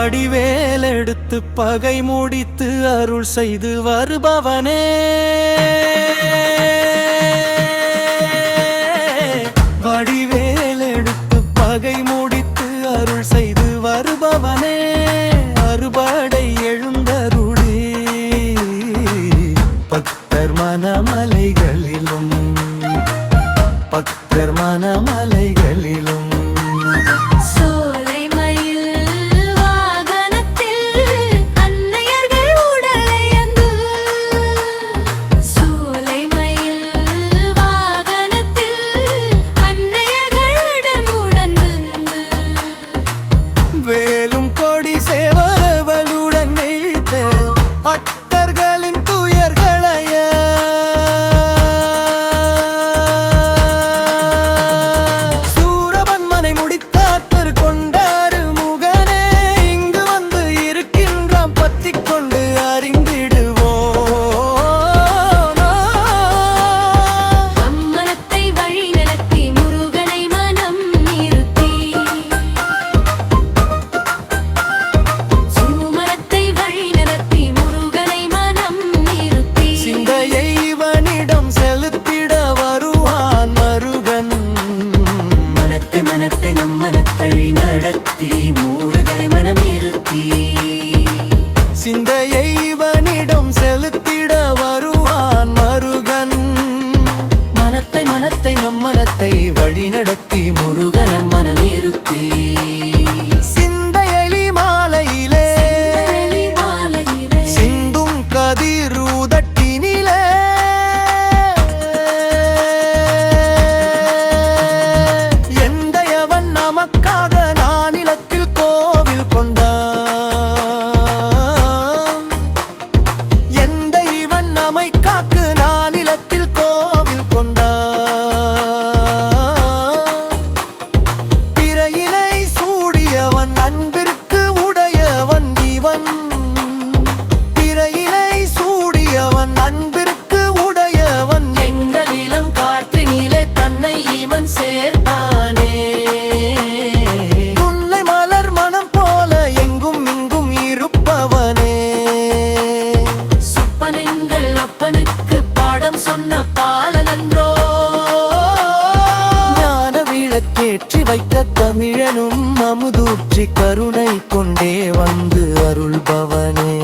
வடிவேல் எடுத்து பகை முடித்து அருள் செய்து வருபவனே. வடிவேல் எடுத்து பகை முடித்து அருள் செய்து வருபவனே. அறுபடை எழுந்தருளே. பக்தர் மனமலைகளிலும் பக்தர் மனமலைகளிலும். சோலை மூடுகளை மனம் இருத்தி சிந்தையை இவன் நம்மை காக்கு நானிலத்தில் கோவில் கொண்டான் பிறையினை சூடியவன் அன்பிற்கு உடையவன் இவன். பிறையினை சூடியவன் அன்பிற்கு உடையவன் எங்களிலும் காற்றினிலே தன்னை இவன் சேர்த்தான் விளக்கேற்றி வைத்த தமிழனும் அமுதூற்றி கருணை கொண்டே வந்து அருள்பவனே.